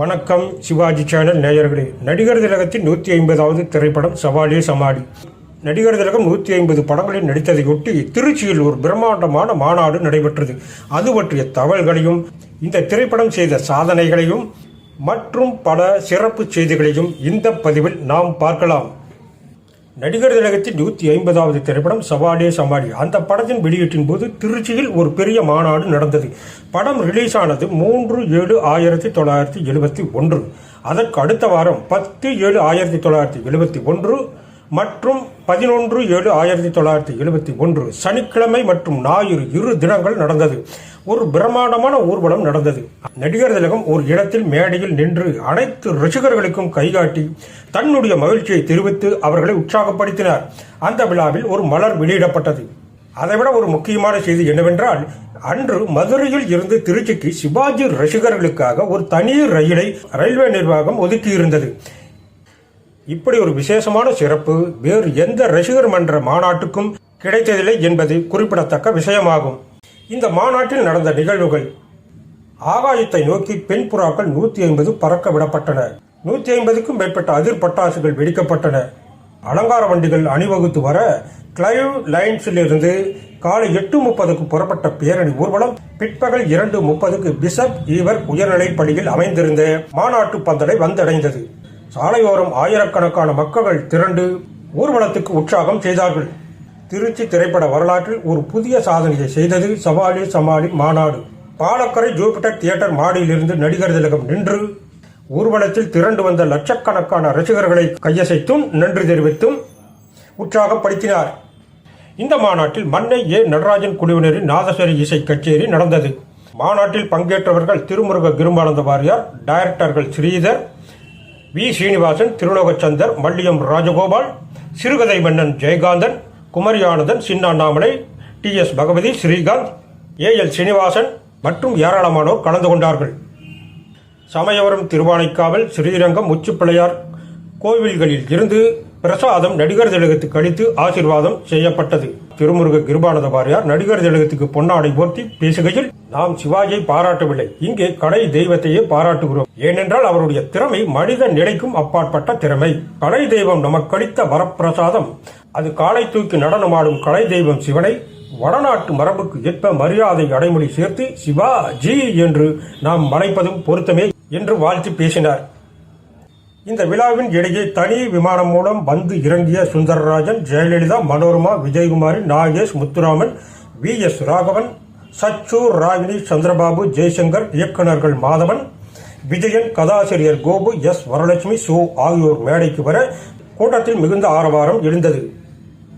வணக்கம் சிவாஜி சேனல் நேயர்களே. நடிகர் திலகத்தின் நூற்றி ஐம்பதாவது திரைப்படம் சவாலே சமாளி. நடிகர் திலகம் நூற்றி ஐம்பது படங்களில் நடித்ததையொட்டி திருச்சியில் ஒரு பிரம்மாண்டமான மாநாடு நடைபெற்றது. அது பற்றிய தகவல்களையும் இந்த திரைப்படம் செய்த சாதனைகளையும் மற்றும் பல சிறப்பு செய்திகளையும் இந்த பதிவில் நாம் பார்க்கலாம். நடிகர் திலகத்தின் நூற்றி ஐம்பதாவது திரைப்படம் சவாலே சவாடி அந்த படத்தின் வெளியீட்டின் போது திருச்சியில் ஒரு பெரிய மாநாடு நடந்தது. படம் ரிலீஸ் ஆனது மூன்று ஏழு ஆயிரத்தி தொள்ளாயிரத்தி எழுபத்தி ஒன்று. அதற்கு அடுத்த வாரம் பத்து ஏழு ஆயிரத்தி தொள்ளாயிரத்தி எழுபத்தி ஒன்று மற்றும் பதினொன்று ஏழு ஆயிரத்தி தொள்ளாயிரத்தி எழுபத்தி ஒன்று சனிக்கிழமை மற்றும் ஞாயிறு இரு தினங்கள் நடந்தது. ஒரு பிரம்மாண்டமான ஊர்வலம் நடந்தது. நடிகர் திலகம் ஒரு இடத்தில் மேடையில் நின்று அனைத்து ரசிகர்களுக்கும் கைகாட்டி தன்னுடைய மகிழ்ச்சியை தெரிவித்து அவர்களை உற்சாகப்படுத்தினார். அந்த விழாவில் ஒரு மலர் வெளியிடப்பட்டது. அதைவிட ஒரு முக்கியமான செய்தி என்னவென்றால் அன்று மதுரையில் இருந்து திருச்சிக்கு சிவாஜி ரசிகர்களுக்காக ஒரு தனி ரயிலை ரயில்வே நிர்வாகம் ஒதுக்கியிருந்தது. இப்படி ஒரு விசேஷமான சிறப்பு வேறு எந்த ரசிகர் மன்ற மாநாட்டுக்கும் கிடைத்ததில்லை என்பது குறிப்பிடத்தக்க விஷயமாகும். இந்த மாநாட்டில் நடந்த நிகழ்வுகள் ஆகாயத்தை நோக்கி பெண் புறாக்கள் நூத்தி ஐம்பது பறக்க விடப்பட்டன. நூத்தி ஐம்பதுக்கும் மேற்பட்ட அதிர் பட்டாசுகள் வெடிக்கப்பட்டன. அலங்கார வண்டிகள் அணிவகுத்து வர கிளைவ் லைன்ஸில் இருந்து காலை எட்டு முப்பதுக்கு புறப்பட்ட பேரணி ஊர்வலம் பிற்பகல் இரண்டு முப்பதுக்கு பிஷப் ஈவர் உயர்நிலைப் பள்ளியில் அமைந்திருந்த மாநாட்டு பந்தலை வந்தடைந்தது. சாலையோரம் ஆயிரக்கணக்கான மக்கள் திரண்டு ஊர்வலத்துக்கு உற்சாகம் செய்தார்கள். திருச்சி திரைப்பட வரலாற்றில் ஒரு புதிய சாதனையை செய்தது சவாலி சமாளி மாநாடு. பாலக்கரை ஜூபிட்டர் தியேட்டர் மாடியிலிருந்து நடிகர் திலகம் நின்று ஊர்வலத்தில் திரண்டு வந்த லட்சக்கணக்கான ரசிகர்களை கையசைத்தும் நன்றி தெரிவித்தும் உற்சாகப்படுத்தினார். இந்த மாநாட்டில் மன்னை ஏ. நடராஜன் குழுவினரின் நாதஸ்வரி இசை கச்சேரி நடந்தது. மாநாட்டில் பங்கேற்றவர்கள் திருமுருக கிருமானந்த வாரியார் டைரக்டர்கள் ஸ்ரீதர் வி. சீனிவாசன் திருலோகச்சந்தர் மல்லியம் ராஜகோபால் சிறுகதை மன்னன் Jayakanthan Kumariananthan Chinnannamalai T. S. Bhagavathi Srikanth A. L. Srinivasan மற்றும் ஏராளமானோர் கலந்து கொண்டார்கள். சமயவரம் திருவானைக்காவல் ஸ்ரீரங்கம் உச்சிப்பிள்ளையார் கோவில்களில் இருந்து பிரசாதம் நடிகர் திலகத்துக்கு அளித்து ஆசீர்வாதம் செய்யப்பட்டது. திருமுருக கிருபானந்த வாரியார் நடிகர் திலகத்துக்கு பொன்னாடை போர்த்தி பேசுகையில் நாம் சிவாஜியை பாராட்டவில்லை. இங்கே கடை தெய்வத்தையே பாராட்டுகிறோம். ஏனென்றால் அவருடைய திறமை மனித நிலைக்கும் அப்பாற்பட்ட திறமை. கடை தெய்வம் நமக்களித்த வரப்பிரசாதம். அது காலை தூக்கி நடனமாடும் கலை தெய்வம் சிவனை வடநாட்டு மரபுக்கு ஏற்ப மரியாதை அடைமொழி சேர்த்து சிவா ஜி என்று நாம் மலைப்பதும் பொருத்தமே என்று வாழ்த்து பேசினார். இந்த விழாவின் இடையே தனி விமானம் மூலம் வந்து இறங்கிய சுந்தரராஜன் ஜெயலலிதா மனோரமா விஜயகுமாரி நாகேஷ் முத்துராமன் வி. எஸ். ராகவன் சச்சூர் ராகினி சந்திரபாபு ஜெய்சங்கர் இயக்குநர்கள் மாதவன் விஜயன் கதாசிரியர் கோபு எஸ். வரலட்சுமி சு. ஆகியோர் மேடைக்கு வர கூட்டத்தில் மிகுந்த ஆரவாரம் எழுந்தது.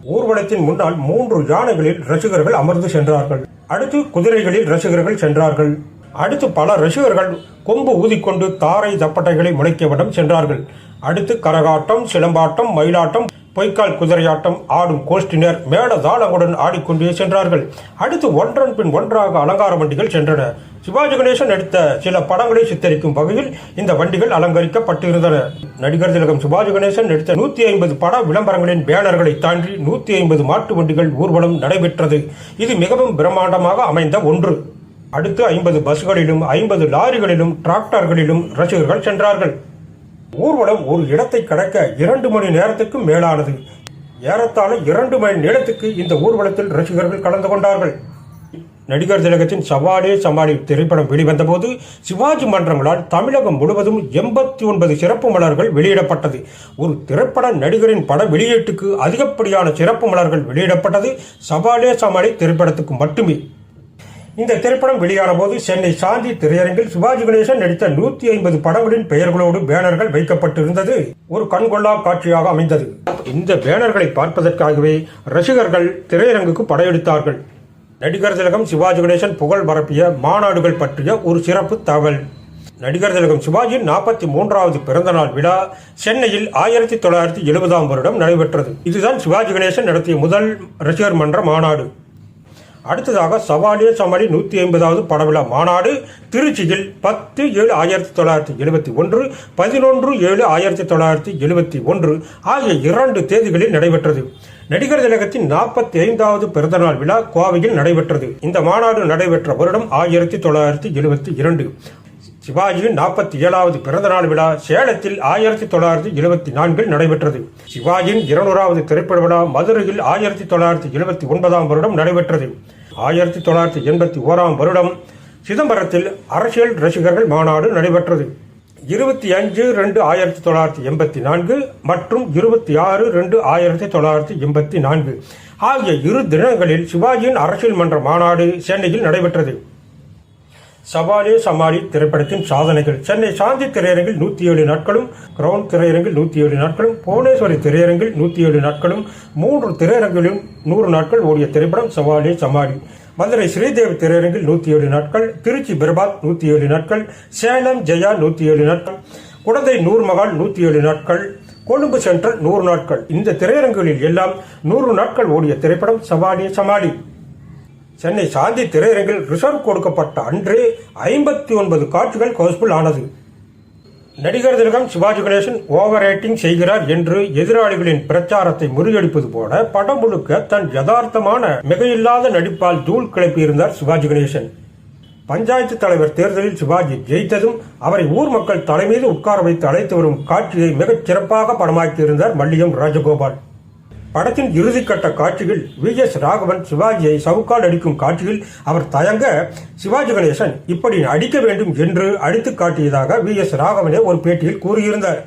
ஊர்வலத்தின் முன்னால் மூன்று யானைகளில் ரசிகர்கள் அமர்ந்து சென்றார்கள். அடுத்து குதிரைகளில் ரசிகர்கள் சென்றார்கள். அடுத்து பல ரசிகர்கள் கொம்பு ஊதிக்கொண்டு தாரை தப்பட்டைகளை முளைக்கவிடம் சென்றார்கள். அடுத்து கரகாட்டம் சிலம்பாட்டம் மயிலாட்டம் பொய்க்கால் குதிரையாட்டம் ஆடும் கோஷ்டினர் மேட தாளங்களுடன் ஆடிக்கொண்டே சென்றார்கள். அடுத்து ஒன்றன் பின் ஒன்றாக அலங்கார வண்டிகள் சென்றன. சிவாஜி கணேசன் எடுத்த சில படங்களை சித்தரிக்கும் வகையில் இந்த வண்டிகள் அலங்கரிக்கப்பட்டிருந்தன. நடிகர் திலகம் சிவாஜி கணேசன் நடித்த நூத்தி ஐம்பது பட விளம்பரங்களின் பேனர்களை தாண்டி நூத்தி ஐம்பது மாட்டு வண்டிகள் ஊர்வலம் நடைபெற்றது. இது மிகவும் பிரம்மாண்டமாக அமைந்த ஒன்று. அடுத்து ஐம்பது பஸ்களிலும் ஐம்பது லாரிகளிலும் டிராக்டர்களிலும் ரசிகர்கள் சென்றார்கள். ஊர்வலம் ஒரு இடத்தை கடக்க இரண்டு மணி நேரத்துக்கும் மேலானது. ஏறத்தாழ இரண்டு மணி நேரத்துக்கு இந்த ஊர்வலத்தில் ரசிகர்கள் கலந்து கொண்டார்கள். நடிகர் திலகத்தின் சவாலே சமாளி திரைப்படம் வெளிவந்தபோது சிவாஜி மன்றங்களால் தமிழகம் முழுவதும் எண்பத்தி ஒன்பது சிறப்பு மலர்கள் வெளியிடப்பட்டது. ஒரு திரைப்பட நடிகரின் பட வெளியீட்டுக்கு அதிகப்படியான சிறப்பு மலர்கள் வெளியிடப்பட்டது. சவாலே சமாளி திரைப்படத்துக்கு மட்டுமே. இந்த திரைப்படம் வெளியான போது சென்னை சாந்தி திரையரங்கில் சிவாஜி கணேசன் நடித்த நூத்தி ஐம்பது படங்களின் பெயர்களோடு பேனர்கள் வைக்கப்பட்டிருந்தது. ஒரு கண்கொள்ளா காட்சியாக அமைந்தது. இந்த பேனர்களை பார்ப்பதற்காகவே ரசிகர்கள் திரையரங்குக்கு படையெடுத்தார்கள். நடிகர் திலகம் சிவாஜி கணேசன் புகழ் பரப்பிய மாநாடுகள் பற்றிய ஒரு சிறப்பு தகவல். நடிகர் திலகம் சிவாஜியின் நாற்பத்தி மூன்றாவது பிறந்தநாள் விழா சென்னையில் ஆயிரத்தி தொள்ளாயிரத்தி எழுபதாம் வருடம் நடைபெற்றது. இதுதான் சிவாஜி கணேசன் நடத்திய முதல் ரசிகர் மன்ற மாநாடு. அடுத்ததாக சவாலிய சமாளி நூற்றி ஐம்பதாவது படவிழா மாநாடு திருச்சியில் பத்து ஏழு ஆயிரத்தி தொள்ளாயிரத்தி எழுபத்தி ஒன்று பதினொன்று ஏழு ஆயிரத்தி தொள்ளாயிரத்தி எழுபத்தி ஒன்று ஆகிய இரண்டு தேதிகளில் நடைபெற்றது. நடிகர் திலகத்தின் நாற்பத்தி ஐந்தாவது பிறந்தநாள் விழா கோவையில் நடைபெற்றது. இந்த மாநாடு நடைபெற்ற வருடம் ஆயிரத்தி தொள்ளாயிரத்தி எழுபத்தி இரண்டு. சிவாஜியின் நாற்பத்தி ஏழாவது பிறந்தநாள் விழா சேலத்தில் ஆயிரத்தி தொள்ளாயிரத்தி எழுபத்தி நான்கில் நடைபெற்றது. சிவாஜியின் இருநூறாவது திரைப்பட விழா மதுரையில் ஆயிரத்தி தொள்ளாயிரத்தி எழுபத்தி ஒன்பதாம் வருடம் நடைபெற்றது. ஆயிரத்தி தொள்ளாயிரத்தி எண்பத்தி ஓராம் வருடம் சிதம்பரத்தில் அரசியல் ரசிகர்கள் மாநாடு நடைபெற்றது. இருபத்தி அஞ்சு ரெண்டு ஆயிரத்தி தொள்ளாயிரத்தி எண்பத்தி நான்கு மற்றும் இருபத்தி ஆறு ரெண்டு ஆயிரத்தி தொள்ளாயிரத்தி எண்பத்தி நான்கு ஆகிய இரு தினங்களில் சிவாஜியின் அரசியல் மன்ற மாநாடு சென்னையில் நடைபெற்றது. சவாலே சமாளி திரைப்படத்தின் சாதனைகள். சென்னை சாந்தி திரையரங்கில் நூற்றி ஏழு நாட்களும் கிரவுண்ட் திரையரங்கில் நூற்றி ஏழு நாட்களும் புவனேஸ்வரி திரையரங்கில் நூற்றி ஏழு நாட்களும் மூன்று திரையரங்கிலும் நூறு நாட்கள் ஓடிய திரைப்படம் சவாலே சமாளி. மதுரை ஸ்ரீதேவி திரையரங்கில் நூற்றி ஏழு நாட்கள் திருச்சி பிரபாத் நூற்றி ஏழு நாட்கள் சேலம் ஜெயா நூற்றி ஏழு நாட்கள் குழந்தை நூறு மகால் நூற்றி ஏழு நாட்கள் கொழும்பு சென்ட்ரல் நூறு நாட்கள். இந்த திரையரங்குகளில் எல்லாம் நூறு நாட்கள் ஓடிய திரைப்படம் சவாலே சமாளி. சென்னை சாந்தி திரையரங்கில் ரிசர்வ் கொடுக்கப்பட்ட அன்று ஐம்பத்தி ஒன்பது காட்சிகள் ஹவுஸ்ஃபுல் ஆனது. நடிகர் திலகம் சிவாஜி கணேசன் ஓவர் ஆக்டிங் செய்கிறார் என்று எதிராளிகளின் பிரச்சாரத்தை முறியடிப்பது போல படம் முழுக்க தன் யதார்த்தமான மிகையில்லாத நடிப்பால் தூள் கிளப்பியிருந்தார் சிவாஜி கணேசன். பஞ்சாயத்து தலைவர் தேர்தலில் சிவாஜி ஜெயித்ததும் அவரை ஊர் மக்கள் தலைமீது உட்கார வைத்து அழைத்து வரும் காட்சியை மிகச் சிறப்பாக படமாக்கியிருந்தார் மல்லியம் ராஜகோபால். படத்தின் இறுதிக்கட்ட காட்சியில் வி எஸ் ராகவன் சிவாஜியை சவுக்கால் அடிக்கும் காட்சியில் அவர் தயங்க சிவாஜி கணேசன் இப்படி அடிக்க வேண்டும் என்று அடித்து காட்டியதாக வி எஸ் ராகவனே ஒரு பேட்டியில் கூறியிருந்தார்.